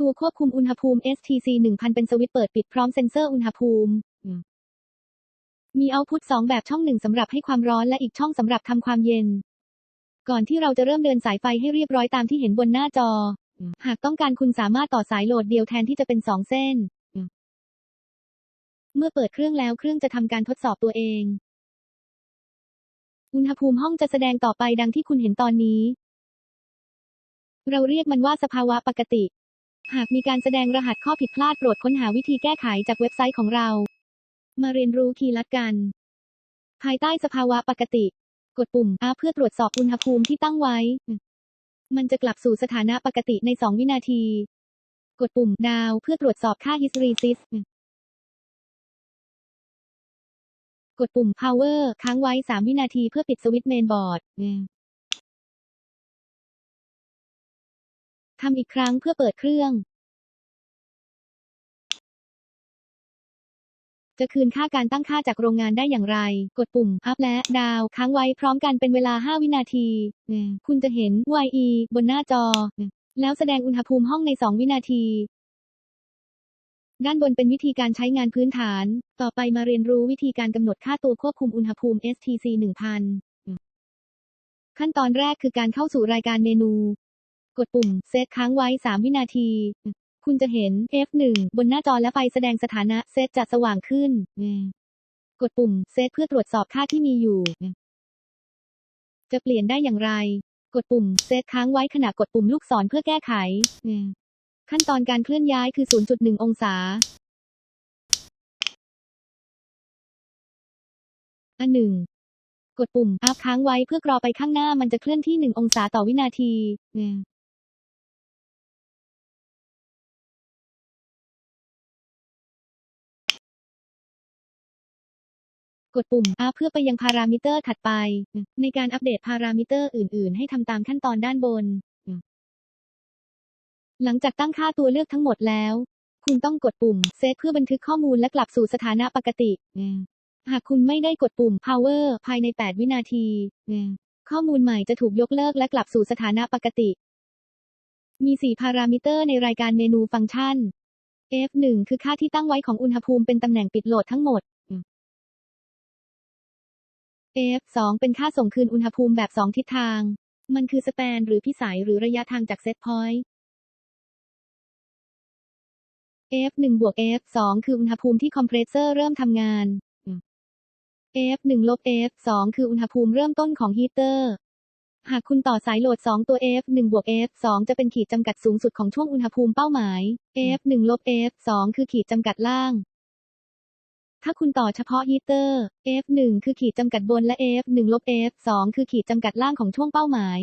ตัวควบคุมอุณหภูมิ STC 1000 เป็นสวิตช์เปิดปิดพร้อมเซ็นเซอร์อุณหภูมิ มีเอาพุตสองแบบช่องหนึ่งสำหรับให้ความร้อนและอีกช่องสำหรับทำความเย็น ก่อนที่เราจะเริ่มเดินสายไฟให้เรียบร้อยตามที่เห็นบนหน้าจอ หากต้องการคุณสามารถต่อสายโหลดเดียวแทนที่จะเป็นสองเส้น เมื่อเปิดเครื่องแล้วเครื่องจะทำการทดสอบตัวเอง อุณหภูมิห้องจะแสดงต่อไปดังที่คุณเห็นตอนนี้ เราเรียกมันว่าสภาวะปกติ หากมีการแสดงรหัสข้อผิดพลาดโปรดค้นหาวิธีแก้ไขจากเว็บไซต์ของเรา มาเรียนรู้คีย์ลัดกัน ภายใต้สภาวะปกติ กดปุ่ม R เพื่อตรวจสอบอุณหภูมิที่ตั้งไว้ มันจะกลับสู่สถานะปกติใน 2 วินาที กดปุ่มดาวเพื่อตรวจสอบค่า hysteresis กดปุ่ม power ค้างไว้ 3 วินาทีเพื่อปิดสวิตช์เมนบอร์ด ทำอีกครั้งเพื่อเปิดเครื่อง จะคืนค่าการตั้งค่าจากโรงงานได้อย่างไร กดปุ่ม up และ down ค้างไว้พร้อมกันเป็นเวลา 5 วินาที คุณจะเห็น YE บนหน้าจอ แล้วแสดงอุณหภูมิห้องใน 2 วินาทีด้านบนเป็นวิธีการใช้งานพื้นฐาน ต่อไปมาเรียนรู้วิธีการกำหนดค่าตัวควบคุมอุณหภูมิ STC 1000 ขั้นตอนแรกคือการเข้าสู่รายการเมนู กดปุ่มเซตค้างไว้ 3 วินาที คุณจะเห็น F1 บนหน้าจอและไฟแสดงสถานะเซตจะสว่างขึ้น กดปุ่มเซตเพื่อตรวจสอบค่าที่มีอยู่ จะเปลี่ยนได้อย่างไร กดปุ่มเซตค้างไว้ขณะกดปุ่มลูกศรเพื่อแก้ไข ขั้นตอนการเคลื่อนย้ายคือ 0.1 องศาอันหนึ่งกดปุ่มอัพค้างไว้เพื่อกรอไปข้างหน้ามันจะเคลื่อนที่ 1 องศาต่อวินาที กดปุ่มอัพเพื่อไปยังพารามิเตอร์ถัดไป ในการอัปเดตพารามิเตอร์อื่น ๆ ให้ทำตามขั้นตอนด้านบน หลังจากตั้งค่าตัวเลือกทั้งหมดแล้ว คุณต้องกดปุ่มเซตเพื่อบันทึกข้อมูลและกลับสู่สถานะปกติ หากคุณไม่ได้กดปุ่ม power ภายใน 8 วินาที ข้อมูลใหม่จะถูกยกเลิกและกลับสู่สถานะปกติ มี 4 พารามิเตอร์ในรายการเมนูฟังก์ชัน F1 คือค่าที่ตั้งไว้ของอุณหภูมิเป็นตำแหน่งปิดโหลดทั้งหมด F2 เป็นค่าส่งคืนอุณหภูมิแบบ 2 ทิศทาง มันคือสแปนหรือพิสัยหรือระยะทางจากเซตพอยต์ F1 บวก F2 คืออุณหภูมิที่คอมเพรสเซอร์เริ่มทำงาน F1 ลบ F2 คืออุณหภูมิเริ่มต้นของฮีเตอร์ หากคุณต่อสายโหลด 2 ตัว F1 บวก F2 จะเป็นขีดจำกัดสูงสุดของช่วงอุณหภูมิเป้าหมาย F1 ลบ F2 คือขีดจำกัดล่าง ถ้าคุณต่อเฉพาะฮีเตอร์ F1 คือขีดจำกัดบนและ F1 ลบ F2 คือขีดจำกัดล่างของช่วงเป้าหมาย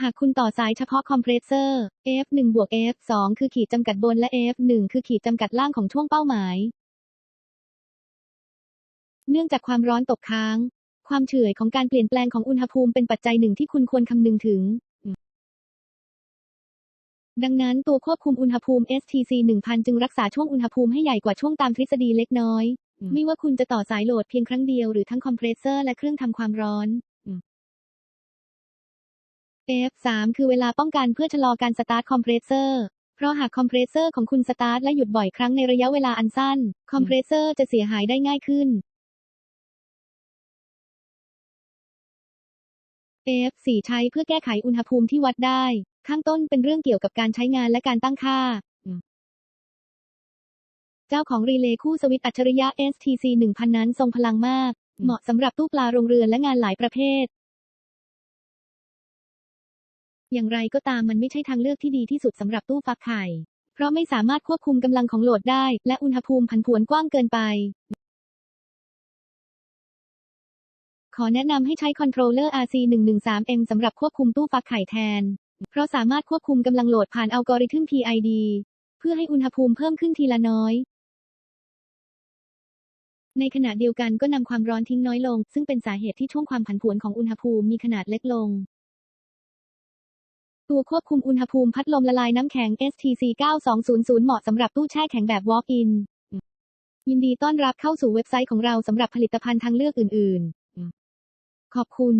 หากคุณต่อสายเฉพาะคอมเพรสเซอร์ F1 บวก F2 คือขีดจำกัดบนและ F1 คือขีดจำกัดล่างของช่วงเป้าหมาย เนื่องจากความร้อนตกค้าง ความเฉื่อยของการเปลี่ยนแปลงของอุณหภูมิเป็นปัจจัยหนึ่งที่คุณควรคำนึงถึง ดังนั้นตัวควบคุมอุณหภูมิ STC 1000 จึงรักษาช่วงอุณหภูมิให้ใหญ่กว่าช่วงตามทฤษฎีเล็กน้อย ไม่ว่าคุณจะต่อสายโหลดเพียงครั้งเดียวหรือทั้งคอมเพรสเซอร์และเครื่องทำความร้อน F3 คือเวลาป้องกันเพื่อชะลอการสตาร์ทคอมเพรสเซอร์ เพราะหากคอมเพรสเซอร์ของคุณสตาร์ทและหยุดบ่อยครั้งในระยะเวลาอันสั้น คอมเพรสเซอร์จะเสียหายได้ง่ายขึ้น F4 ใช้เพื่อแก้ไขอุณหภูมิที่วัดได้ ข้างต้นเป็นเรื่องเกี่ยวกับการใช้งานและการตั้งค่า เจ้าของรีเลย์คู่สวิตช์อัจฉริยะ STC 1000 นั้นทรงพลังมาก เหมาะสำหรับตู้ปลาโรงเรือนและงานหลายประเภท อย่างไรก็ตามมันไม่ใช่ทางเลือกที่ดีที่สุดสำหรับตู้ฟักไข่ เพราะไม่สามารถควบคุมกำลังของโหลดได้ และอุณหภูมิผันผวนกว้างเกินไปขอแนะนำให้ใช้คอนโทรลเลอร์ RC113M สำหรับควบคุมตู้ฟักไข่แทน เพราะสามารถควบคุมกำลังโหลดผ่านอัลกอริทึม PID เพื่อให้อุณหภูมิเพิ่มขึ้นทีละน้อย ในขณะเดียวกันก็นำความร้อนทิ้งน้อยลง ซึ่งเป็นสาเหตุที่ช่วงความผันผวนของอุณหภูมิมีขนาดเล็กลง ตัวควบคุมอุณหภูมิพัดลมละลายน้ำแข็ง STC 9200 เหมาะสำหรับตู้แช่แข็งแบบ Walk-in ยินดีต้อนรับเข้าสู่เว็บไซต์ของเราสำหรับผลิตภัณฑ์ทางเลือกอื่น ๆ ขอบคุณ